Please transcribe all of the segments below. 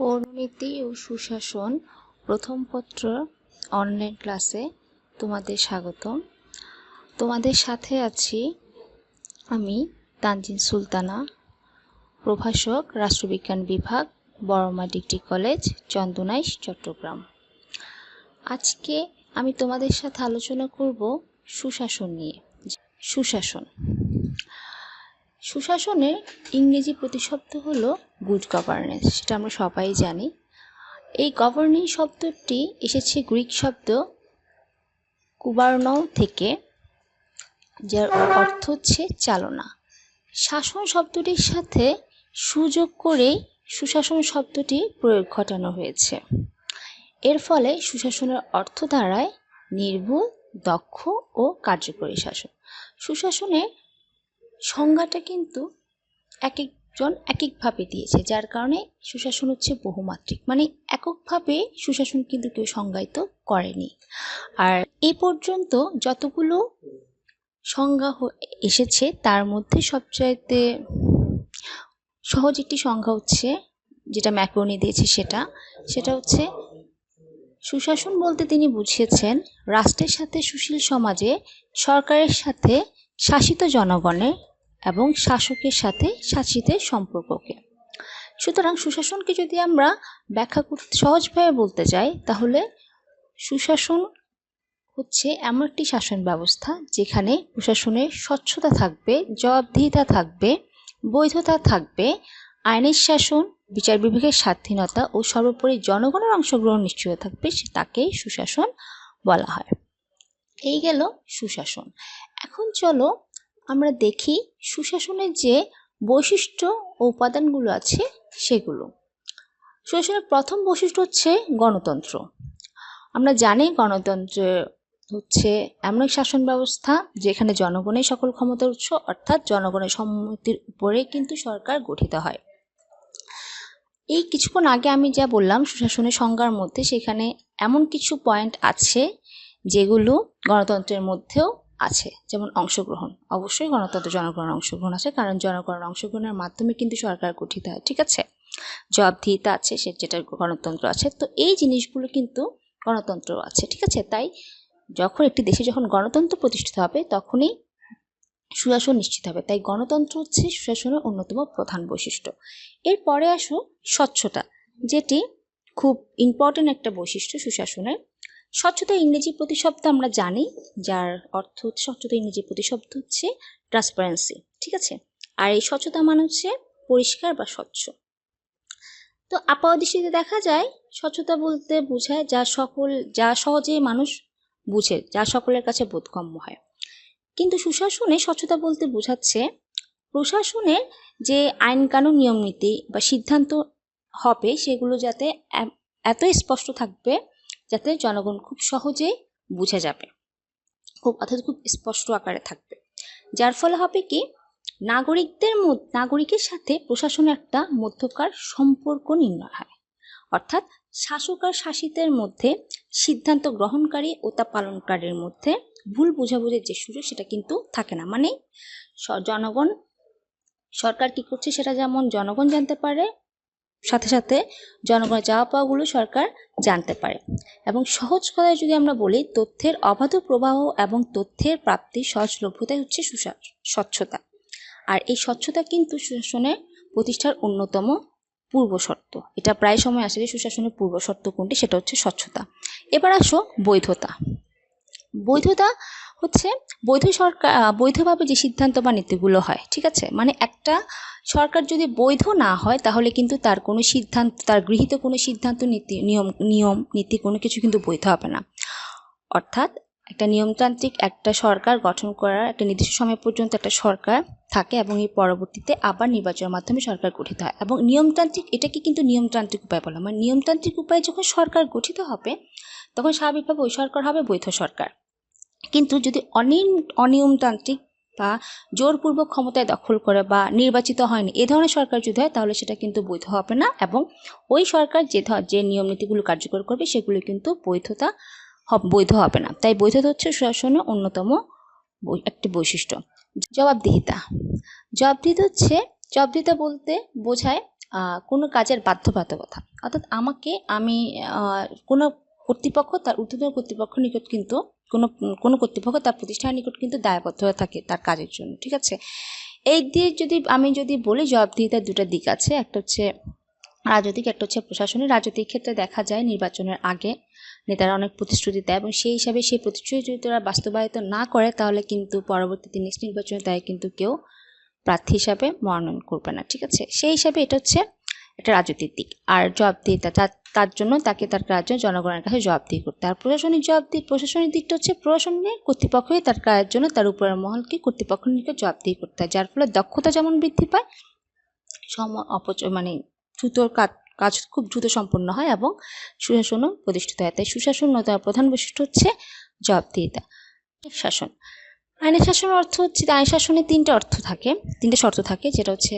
পৌরনীতি ও সুশাসন, প্রথম পত্র অনলাইন ক্লাসে তোমাদের স্বাগতম। তোমাদের সাথে আছি আমি তানজিন সুলতানা, প্রভাষক, রাষ্ট্রবিজ্ঞান বিভাগ, বড়মা ডিগ্রি কলেজ, চন্দনাইশ, চট্টগ্রাম। আজকে আমি তোমাদের সাথে আলোচনা করব সুশাসন নিয়ে। সুশাসন। সুশাসনের ইংরেজি প্রতিশব্দ হলো গুড গভর্নেন্স সেটা আমরা সবাই জানি। এই গভর্নিং শব্দটি এসেছে গ্রিক শব্দ কুবার্ন থেকে, যার অর্থ হচ্ছে চালনা। শাসন শব্দটির সাথে সুযোগ করেই সুশাসন শব্দটি প্রয়োগ ঘটানো হয়েছে। এর ফলে সুশাসনের অর্থ দাঁড়ায় নির্ভুল, দক্ষ ও কার্যকরী শাসন সুশাসনের সংজ্ঞাটা কিন্তু এক একজন এক একভাবে দিয়েছে, যার কারণে সুশাসন হচ্ছে বহুমাত্রিক। মানে এককভাবে সুশাসন কিন্তু কেউ সংজ্ঞায়িত করেনি। আর এ পর্যন্ত যতগুলো সংজ্ঞা এসেছে, তার মধ্যে সবচাইতে সহজ একটি সংজ্ঞা হচ্ছে, যেটা ম্যাক্রোনি দিয়েছে সেটা সেটা হচ্ছে, সুশাসন বলতে তিনি বুঝিয়েছেন, রাষ্ট্রের সাথে সুশীল সমাজে সরকারের সাথে শাসিত জনগণের এবং শাসকের সাথে শাসিতের সম্পর্ককে। সুতরাং সুশাসনকে যদি আমরা ব্যাখ্যা করতে সহজভাবে বলতে চাই তাহলে সুশাসন হচ্ছে এমন একটি শাসন ব্যবস্থা যেখানে প্রশাসনের স্বচ্ছতা থাকবে, জবাবদিহিতা থাকবে, বৈধতা থাকবে, আইনের শাসন, বিচার বিভাগের স্বাধীনতা ও সর্বোপরি জনগণের অংশগ্রহণ নিশ্চিত থাকবে তাকেই সুশাসন বলা হয়। এই গেল সুশাসন। এখন চলো আমরা দেখি সুশাসনের যে বৈশিষ্ট্য ও উপাদানগুলো আছে সেগুলো। সুশাসনের প্রথম বৈশিষ্ট্য হচ্ছে গণতন্ত্র। আমরা জানি গণতন্ত্র হচ্ছে এমন এক শাসন ব্যবস্থা যেখানে জনগণের সকল ক্ষমতার উৎস অর্থাৎ জনগণের সম্মতির উপরে কিন্তু সরকার গঠিত হয়। এই কিছুক্ষণ আগে আমি যা বললাম সুশাসনের সংজ্ঞার মধ্যে সেখানে এমন কিছু পয়েন্ট আছে যেগুলো গণতন্ত্রের মধ্যেও আছে, যেমন অংশগ্রহণ। অবশ্যই গণতন্ত্র, জনগণের অংশগ্রহণ আছে, কারণ জনগণের অংশগ্রহণের মাধ্যমে কিন্তু সরকার গঠিত হয়, ঠিক আছে? জবাবদিহিতা আছে, সে যেটা গণতন্ত্র আছে, তো এই জিনিসগুলো কিন্তু গণতন্ত্র আছে, ঠিক আছে? তাই যখন একটি দেশে যখন গণতন্ত্র প্রতিষ্ঠিত হবে, তখনই সুশাসন নিশ্চিত হবে। তাই গণতন্ত্র হচ্ছে সুশাসনের অন্যতম প্রধান বৈশিষ্ট্য। এরপরে আসো স্বচ্ছতা, যেটি খুব ইম্পর্টেন্ট একটা বৈশিষ্ট্য সুশাসনের স্বচ্ছতা ইংরেজি প্রতিশব্দ আমরা জানি, যার অর্থ স্বচ্ছতা ইংরেজি প্রতিশব্দ হচ্ছে ট্রান্সপারেন্সি ঠিক আছে? আর এই স্বচ্ছতা মানে হচ্ছে পরিষ্কার বা স্বচ্ছ। তো আপাত দৃষ্টিতে দেখা যায়, স্বচ্ছতা বলতে বোঝায় যা সকল, যা সহজে মানুষ বুঝে, যা সকলের কাছে বোধগম্য হয়। কিন্তু সুশাসনে স্বচ্ছতা বলতে বোঝাচ্ছে প্রশাসনের যে আইন কানুন নিয়ম নীতি বা সিদ্ধান্ত হবে, সেগুলো যাতে এত স্পষ্ট থাকবে যাতে জনগণ খুব সহজে বুঝে যাবে। খুব অর্থাৎ খুব স্পষ্ট আকারে থাকবে। যার ফলে হবে কি, নাগরিকদের নাগরিকের সাথে প্রশাসনের একটা মধ্যকার সম্পর্ক নির্ণয় হয়। অর্থাৎ শাসক আর শাসিতের মধ্যে সিদ্ধান্ত গ্রহণকারী ও তা পালনকারীর মধ্যে ভুল বোঝাবুঝির যে সুযোগ সেটা কিন্তু থাকে না। মানে জনগণ, সরকার কি করছে সেটা যেমন জনগণ জানতে পারে সাথে সাথে জনগণের চাওয়া পাওয়াগুলো সরকার জানতে পারে। এবং সহজ কথায় যদি আমরা বলি, তথ্যের অবাধ প্রবাহ এবং তথ্যের প্রাপ্তির সহজলভ্যতাই হচ্ছে স্বচ্ছতা। আর এই স্বচ্ছতা কিন্তু সুশাসনের প্রতিষ্ঠার অন্যতম পূর্ব শর্ত। এটা প্রায় সময় আসে যে সুশাসনের পূর্ব শর্ত কোনটি, সেটা হচ্ছে স্বচ্ছতা। এবার আসো বৈধতা। বৈধতা হচ্ছে বৈধ সরকার বৈধভাবে যে সিদ্ধান্ত বা নীতিগুলো হয়, ঠিক আছে? মানে একটা সরকার যদি বৈধ না হয়, তাহলে কিন্তু তার কোনো সিদ্ধান্ত, তার গৃহীত কোনো সিদ্ধান্ত, নীতি, নিয়ম নিয়ম, নীতি কোনো কিছু কিন্তু বৈধ হবে না। অর্থাৎ একটা নিয়মতান্ত্রিক একটা সরকার গঠন করার একটা নির্দিষ্ট সময় পর্যন্ত একটা সরকার থাকে এবং এই পরবর্তীতে আবার নির্বাচনের মাধ্যমে সরকার গঠিত হয়। এবং নিয়মতান্ত্রিক, এটাকে কিন্তু নিয়মতান্ত্রিক উপায় বলা মানে নিয়মতান্ত্রিক উপায়ে যখন সরকার গঠিত হবে, তখন স্বাভাবিকভাবে ওই সরকার হবে বৈধ সরকার। কিন্তু যদি অনিয়ম অনিয়মতান্ত্রিক বা জোরপূর্বক ক্ষমতায় দখল করে বা নির্বাচিত হয়নি, এ ধরনের সরকার যদি হয়, তাহলে সেটা কিন্তু বৈধ হবে না এবং ওই সরকার যে যে নিয়ম নীতিগুলো কার্যকর করবে, সেগুলো কিন্তু বৈধতা বৈধ হবে না। তাই বৈধতা হচ্ছে সুশাসনের অন্যতম একটি বৈশিষ্ট্য। জবাবদিহিতা। জবাবদিহিতা হচ্ছে, জবাবদিহিতা বলতে বোঝায় কোনো কাজের বাধ্যবাধকতা। অর্থাৎ আমাকে আমি কোনো কর্তৃপক্ষ, তার ঊর্ধ্বতন কর্তৃপক্ষ নিকট কিন্তু কোনো কোনো কর্তৃপক্ষ তার প্রতিষ্ঠানের নিকট কিন্তু দায়বদ্ধ থাকে তার কাজের জন্য, ঠিক আছে? এই দিয়ে যদি, আমি যদি বলি জবাবদিহিতার দুটো দিক আছে, একটা হচ্ছে রাজনৈতিক, একটা হচ্ছে প্রশাসনিক। রাজনৈতিক ক্ষেত্রে দেখা যায় নির্বাচনের আগে নেতারা অনেক প্রতিশ্রুতি দেয় এবং সেই হিসাবে সেই প্রতিশ্রুতি যদি তারা বাস্তবায়িত না করে, তাহলে কিন্তু পরবর্তীতে নেক্সট নির্বাচনে তাই কিন্তু কেউ প্রার্থী হিসাবে মনোনয়ন করবে না, ঠিক আছে? সেই হিসাবে এটা হচ্ছে একটা রাজনৈতিক দিক। আর জবাবদিহিতা তার জন্য তাকে তার কাজে জনগণের কাছে জবাবদিহি করতে। আর প্রশাসনিক জবাবদিহি প্রশাসনিক দিকটা হচ্ছে প্রশাসনের কর্তৃপক্ষই তার কাজের জন্য তার উপরের মহলকে কর্তৃপক্ষের নিকট জবাবদিহি করতে হয়, যার ফলে দক্ষতা যেমন বৃদ্ধি পায়, সম অপচয় মানে দ্রুত কাজ কাজ খুব দ্রুত সম্পন্ন হয় এবং সুশাসনও প্রতিষ্ঠিত হয়। তাই সুশাসনতার প্রধান বৈশিষ্ট্য হচ্ছে জবাবদিহিতা শাসন। আইনের শাসনের অর্থ হচ্ছে আইন শাসনের তিনটে অর্থ থাকে, তিনটে শর্ত থাকে, যেটা হচ্ছে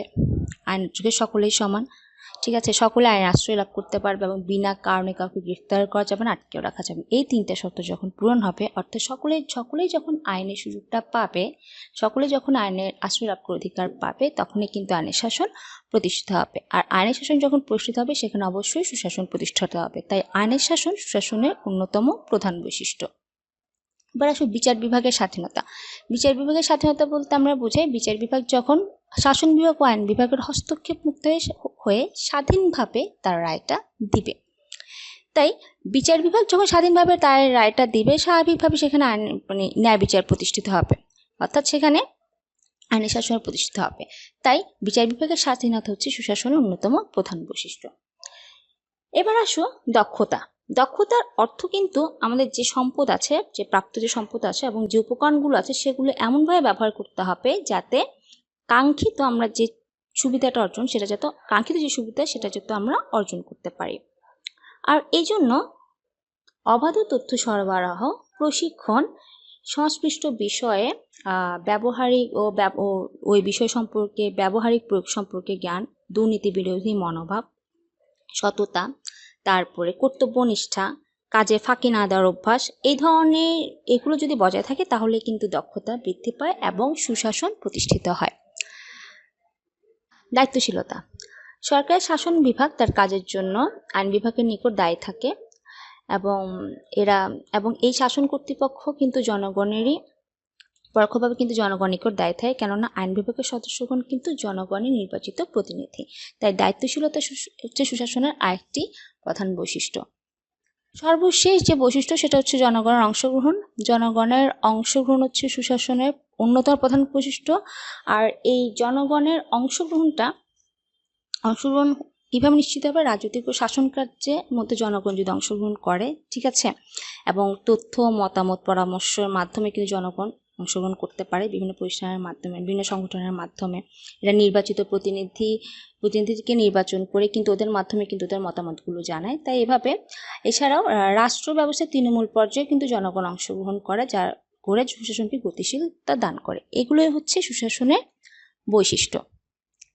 আইনের যুগে সকলেই সমান। ঠিক আছে, সকলে আইন আশ্রয় লাভ করতে পারবে এবং বিনা কারণে কাউকে গ্রেফতার করা যাবে না, আটকেও রাখা যাবে। এই তিনটা শর্ত যখন পূরণ হবে, অর্থাৎ সকলে সকলেই যখন আইনের সুযোগটা পাবে, সকলে যখন আইনের আশ্রয় লাভ করার অধিকার পাবে, তখনই কিন্তু আইনের শাসন প্রতিষ্ঠিত হবে। আর আইনের শাসন যখন প্রতিষ্ঠিত হবে, সেখানে অবশ্যই সুশাসন প্রতিষ্ঠিত হবে। তাই আইনের শাসন সুশাসনের অন্যতম প্রধান বৈশিষ্ট্য। এবার আসো বিচার বিভাগের স্বাধীনতা। বিচার বিভাগের স্বাধীনতা বলতে আমরা বোঝাই, বিচার বিভাগ যখন শাসন বিভাগ ও আইন বিভাগের হস্তক্ষেপ মুক্ত হয়ে স্বাধীনভাবে তার রায়টা দিবে। তাই বিচার বিভাগ যখন স্বাধীনভাবে তার রায়টা দিবে, স্বাভাবিকভাবে সেখানে আইন মানে ন্যায় বিচার প্রতিষ্ঠিত হবে। অর্থাৎ সেখানে আইনের শাসন প্রতিষ্ঠিত হবে। তাই বিচার বিভাগের স্বাধীনতা হচ্ছে সুশাসনের অন্যতম প্রধান বৈশিষ্ট্য। এবার আসো দক্ষতা। দক্ষতার অর্থ কিন্তু আমাদের যে সম্পদ আছে, যে প্রাপ্ত যে সম্পদ আছে এবং যে উপকরণগুলো আছে, সেগুলো এমনভাবে ব্যবহার করতে হবে যাতে কাঙ্ক্ষিত আমরা যে সুবিধাটা অর্জন, সেটা যাতে, কাঙ্ক্ষিত যে সুবিধা, সেটা যাতে আমরা অর্জন করতে পারি। আর এই জন্য অবাধ তথ্য সরবরাহ, প্রশিক্ষণ, সংশ্লিষ্ট বিষয়ে ব্যবহারিক ও ওই বিষয় সম্পর্কে, ব্যবহারিক প্রয়োগ সম্পর্কে জ্ঞান, দুর্নীতি বিরোধী মনোভাব, সততা, তারপরে কর্তব্যনিষ্ঠা কাজে ফাঁকি না দেওয়ার অভ্যাস, এই ধরনের এগুলো যদি বজায় থাকে, তাহলে কিন্তু দক্ষতা বৃদ্ধি পায় এবং সুশাসন প্রতিষ্ঠিত হয়। দায়িত্বশীলতা। সরকারের শাসন বিভাগ তার কাজের জন্য আইন বিভাগের নিকট দায়ী থাকে এবং এরা এবং এই শাসন কর্তৃপক্ষ কিন্তু জনগণেরই পরোক্ষভাবে কিন্তু জনগণ নিকট দায়ী থাকে, কেননা আইন বিভাগের সদস্যগণ কিন্তু জনগণের নির্বাচিত প্রতিনিধি। তাই দায়িত্বশীলতা হচ্ছে সুশাসনের আরেকটি প্রধান বৈশিষ্ট্য। সর্বশেষ যে বৈশিষ্ট্য সেটা হচ্ছে জনগণের অংশগ্রহণ। জনগণের অংশগ্রহণ হচ্ছে সুশাসনের অন্যতম প্রধান বৈশিষ্ট্য। আর এই জনগণের অংশগ্রহণটা, অংশগ্রহণ কীভাবে নিশ্চিত হবে? রাজনৈতিক ও শাসন কার্যের মধ্যে জনগণ যদি অংশগ্রহণ করে, ঠিক আছে? এবং তথ্য, মতামত, পরামর্শের মাধ্যমে কিন্তু জনগণ অংশগ্রহণ করতে পারে বিভিন্ন প্রতিষ্ঠানের মাধ্যমে, বিভিন্ন সংগঠনের মাধ্যমে। এরা নির্বাচিত প্রতিনিধি, প্রতিনিধিকে নির্বাচন করে কিন্তু ওদের মাধ্যমে কিন্তু ওদের মতামতগুলো জানায়। তাই এভাবে, এছাড়াও রাষ্ট্র ব্যবস্থায় তৃণমূল পর্যায়ে কিন্তু জনগণ অংশগ্রহণ করে, যার করে সুশাসনকে গতিশীলতা দান করে। এগুলোই হচ্ছে সুশাসনের বৈশিষ্ট্য।